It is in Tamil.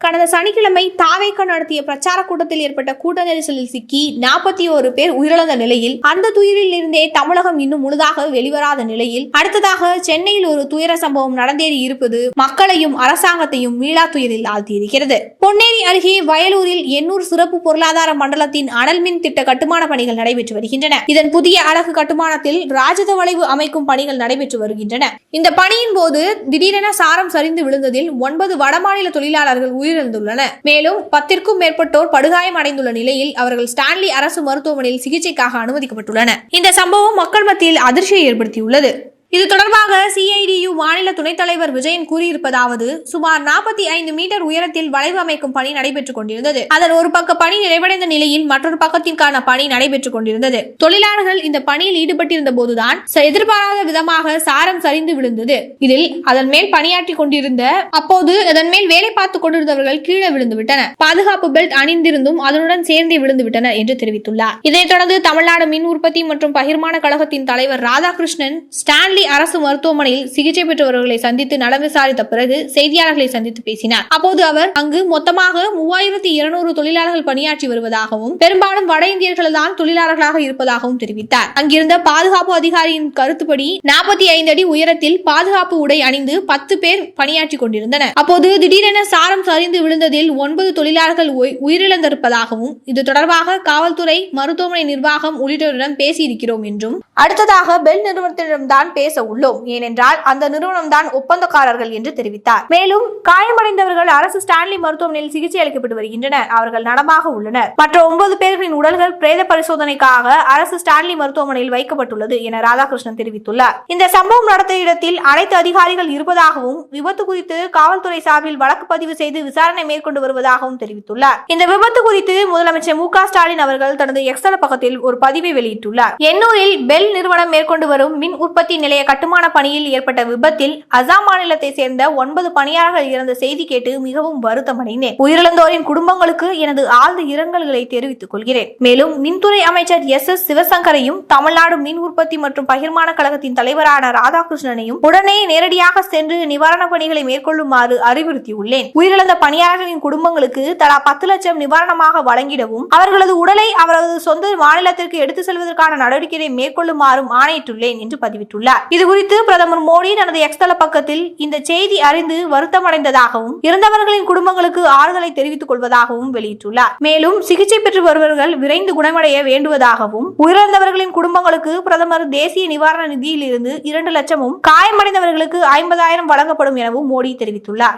கடந்த சனிக்கிழமை தாவேக்க நடத்திய பிரச்சார கூட்டத்தில் ஏற்பட்ட கூட்ட நெரிசலில் சிக்கி நாற்பத்தி ஓரு பேர் உயிரிழந்த நிலையில் அந்த துயரில் இருந்தே தமிழகம் இன்னும் முழுதாக வெளிவராத நிலையில் அடுத்ததாக சென்னையில் ஒரு துயர சம்பவம் நடந்தேறி இருப்பது மக்களையும் அரசாங்கத்தையும் மீளா துயரில் ஆழ்த்தியிருக்கிறது. பொன்னேரி அருகே வயலூரில் எண்ணூர் சிறப்பு பொருளாதார மண்டலத்தின் அனல் மின் திட்ட கட்டுமான பணிகள் நடைபெற்று வருகின்றன. இதன் புதிய அழகு கட்டுமானத்தில் ராஜத வளைவு அமைக்கும் பணிகள் நடைபெற்று வருகின்றன. இந்த பணியின் போது திடீரென சாரம் சரிந்து விழுந்ததில் ஒன்பது வடமாநில தொழிலாளர்கள் உயிரிழந்துள்ளன. மேலும் பத்திற்கும் மேற்பட்டோர் படுகாயம் அடைந்துள்ள நிலையில் அவர்கள் ஸ்டான்லி அரசு மருத்துவமனையில் சிகிச்சைக்காக அனுமதிக்கப்பட்டுள்ளனர். இந்த சம்பவம் மக்கள் மத்தியில் அதிர்ச்சியை ஏற்படுத்தியுள்ளது. இது தொடர்பாக சிஐடியு மாநில துணைத் தலைவர் விஜயன் கூறியிருப்பதாவது சுமார் நாற்பத்தி ஐந்து மீட்டர் உயரத்தில் வளைவு அமைக்கும் பணி நடைபெற்றுக் கொண்டிருந்தது. அதன் ஒரு பக்க பணி நிறைவடைந்த நிலையில் மற்றொரு பக்கத்திற்கான பணி நடைபெற்றுக் கொண்டிருந்தது. தொழிலாளர்கள் இந்த பணியில் ஈடுபட்டிருந்த போதுதான் எதிர்பாராத விதமாக சாரம் சரிந்து விழுந்தது. இதில் அதன் மேல் பணியாற்றி கொண்டிருந்த அப்போது அதன் மேல் வேலை பார்த்துக் கொண்டிருந்தவர்கள் கீழே விழுந்து விட்டனர். பாதுகாப்பு பெல்ட் அணிந்திருந்தும் அதனுடன் சேர்ந்தே விழுந்து விட்டனர் என்று தெரிவித்துள்ளார். இதைத் தொடர்ந்து தமிழ்நாடு மின் உற்பத்தி மற்றும் பகிர்மான கழகத்தின் தலைவர் ராதாகிருஷ்ணன் ஸ்டான்லி அரசு மருத்துவமனையில் சிகிச்சை பெற்றவர்களை சந்தித்து நலம் விசாரித்த பிறகு செய்தியாளர்களை சந்தித்து பேசினார். அப்போது அவர் அங்கு மொத்தமாக மூவாயிரத்தி இருநூறு தொழிலாளர்கள் பணியாற்றி வருவதாகவும் பெரும்பாலும் வட இந்தியர்கள் தான் தொழிலாளர்களாக இருப்பதாகவும் தெரிவித்தார். அங்கிருந்த பாதுகாப்பு அதிகாரியின் கருத்துப்படி நாற்பத்தி ஐந்து அடி உயரத்தில் பாதுகாப்பு உடை அணிந்து பத்து பேர் பணியாற்றி கொண்டிருந்தனர். அப்போது திடீரென சாரம் சரிந்து விழுந்ததில் ஒன்பது தொழிலாளர்கள் உயி- உயிரிழந்திருப்பதாகவும் இது தொடர்பாக காவல்துறை மருத்துவமனை நிர்வாகம் உள்ளிட்டோரிடம் பேசியிருக்கிறோம் என்றும் அடுத்ததாக பெல் நிறுவனத்திடம்தான் பேச உள்ளோம். ஏனென்றால் அந்த நிறுவனம் தான் ஒப்பந்தக்காரர்கள் என்று தெரிவித்தார். மேலும் காயமடைந்தவர்கள் அரசு ஸ்டான்லி மருத்துவமனையில் சிகிச்சை அளிக்கப்பட்டு வருகின்றனர். அவர்கள் நலமாக உள்ளனர். மற்ற ஒன்பது பேர்களின் உடல்கள் பிரேத பரிசோதனைக்காக அரசு ஸ்டான்லி மருத்துவமனையில் வைக்கப்பட்டுள்ளது என ராதாகிருஷ்ணன் தெரிவித்துள்ளார். இந்த சம்பவம் நடந்த இடத்தில் அனைத்து அதிகாரிகள் இருப்பதாகவும் விபத்து குறித்து காவல்துறை சார்பில் வழக்கு பதிவு செய்து விசாரணை மேற்கொண்டு வருவதாகவும் தெரிவித்துள்ளார். இந்த விபத்து குறித்து முதலமைச்சர் மு ஸ்டாலின் அவர்கள் தனது எக்ஸல பக்கத்தில் ஒரு பதிவை வெளியிட்டுள்ளார். எண்ணூரில் பெல் நிறுவனம் மேற்கொண்டு வரும் மின் உற்பத்தி நிலைய கட்டுமான பணியில் ஏற்பட்ட விபத்தில் அசாம் மாநிலத்தை சேர்ந்த ஒன்பது பணியாளர்கள் இறந்த செய்தி கேட்டு மிகவும் வருத்தமடைந்தேன். உயிரிழந்தோரின் குடும்பங்களுக்கு எனது ஆழ்ந்த இரங்கல்களை தெரிவித்துக் கொள்கிறேன். மேலும் மின்துறை அமைச்சர் எஸ். எஸ். சிவசங்கரையும் தமிழ்நாடு மின் உற்பத்தி மற்றும் பகிர்மான கழகத்தின் தலைவரான ராதாகிருஷ்ணனையும் உடனே நேரடியாக சென்று நிவாரணப் பணிகளை மேற்கொள்ளுமாறு அறிவுறுத்தியுள்ளேன். உயிரிழந்த பணியாளர்களின் குடும்பங்களுக்கு தலா பத்து லட்சம் நிவாரணமாக வழங்கிடவும் அவர்களது உடலை அவரது சொந்த மாநிலத்திற்கு எடுத்து செல்வதற்கான நடவடிக்கையை மேற்கொள்ளுமாறும் ஆணையிட்டுள்ளேன் என்று பதிவிட்டுள்ளார். இதுகுறித்து பிரதமர் மோடி தனது எக்ஸ்தல பக்கத்தில் இந்த செய்தி அறிந்து வருத்தமடைந்ததாகவும் இறந்தவர்களின் குடும்பங்களுக்கு ஆறுதலை தெரிவித்துக் கொள்வதாகவும் வெளியிட்டுள்ளார். மேலும் சிகிச்சை பெற்று வருபவர்கள் விரைந்து குணமடைய வேண்டுவதாகவும் உயிரிழந்தவர்களின் குடும்பங்களுக்கு பிரதமர் தேசிய நிவாரண நிதியில் இருந்து இரண்டு லட்சமும் காயமடைந்தவர்களுக்கு ஐம்பதாயிரம் வழங்கப்படும் எனவும் மோடி தெரிவித்துள்ளார்.